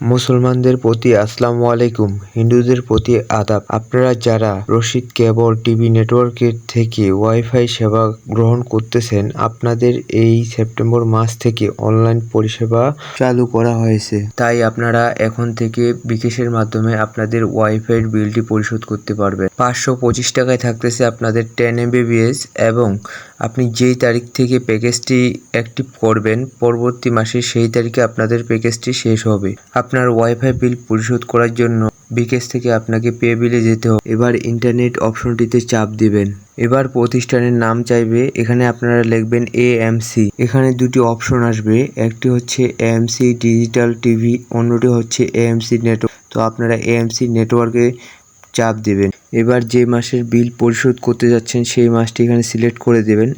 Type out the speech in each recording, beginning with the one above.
মুসলমানদের প্রতি আসসালামু আলাইকুম, হিন্দুদের প্রতি আদাব। আপনারা যারা রশিদ কেবল টিভি নেটওয়ার্কের থেকে ওয়াইফাই সেবা গ্রহণ করতেছেন, আপনাদের এই সেপ্টেম্বর মাস থেকে অনলাইন পরিষেবা চালু করা হয়েছে। তাই আপনারা এখন থেকে বিকাশের মাধ্যমে আপনাদের ওয়াইফাইয়ের বিলটি পরিশোধ করতে পারবেন। পাঁচশো পঁচিশ টাকায় থাকতেছে আপনাদের টেন এমবিবিএস এবং আপনি যেই তারিখ থেকে প্যাকেজটি অ্যাক্টিভ করবেন, পরবর্তী মাসে সেই তারিখে আপনাদের প্যাকেজটি শেষ হবে। আপনার ওয়াইফাই বিল পরিশোধ করার জন্য বিকেশ থেকে আপনাকে পে বিলে যেতে হবে। এবার ইন্টারনেট অপশনটিতে চাপ দিবেন। এবার প্রতিষ্ঠানের নাম চাইবে, এখানে আপনারা লিখবেন এএমসি এখানে দুটি অপশন আসবে, একটি হচ্ছে এএমসি ডিজিটাল টিভি অন্যটি হচ্ছে এএমসি নেটওয়ার্ক তো আপনারা এএমসি নেটওয়ার্কে চাপ দেবেন। এবার যে মাসের বিল পরিশোধ করতে যাচ্ছেন, সেই মাসটি এখানে সিলেক্ট করে দেবেন।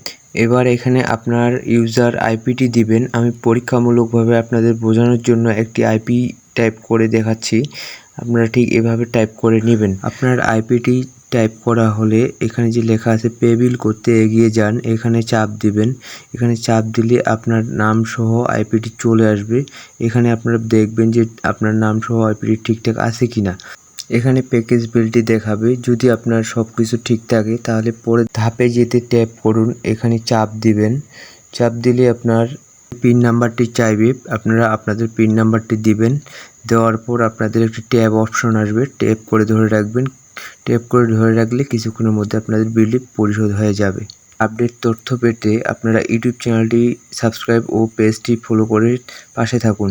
এবার এখানে আপনার ইউজার আইপিটি দিবেন। আমি পরীক্ষামূলকভাবে আপনাদের বোঝানোর জন্য একটি আইপি টাইপ করে দেখাচ্ছি। আপনারা ঠিক এভাবে টাইপ করে নেবেন। আপনার আইপিটি টাইপ করা হলে এখানে যে লেখা আছে, পে বিল করতে এগিয়ে যান এখানে চাপ দিবেন। এখানে চাপ দিলে আপনার নাম সহ আইপিটি চলে আসবে। এখানে আপনারা দেখবেন যে আপনার নাম সহ আইপিটি ঠিকঠাক আছে কিনা। এখানে প্যাকেজ বিলটি দেখাবে। যদি আপনার সব কিছু ঠিক থাকে, তাহলে পরে ধাপে যেতে ট্যাপ করুন। এখানে চাপ দিবেন। চাপ দিলে আপনার পিন নাম্বারটি চাইবে। আপনারা আপনাদের পিন নাম্বারটি দিবেন। দেওয়ার পর আপনাদের একটি ট্যাব অপশন আসবে। ট্যাপ করে ধরে রাখবেন। ট্যাপ করে ধরে রাখলে কিছুক্ষণের মধ্যে আপনাদের বিলটি পরিশোধ হয়ে যাবে। আপডেট তথ্য পেতে আপনারা ইউটিউব চ্যানেলটি সাবস্ক্রাইব ও পেজটি ফলো করে পাশে থাকুন।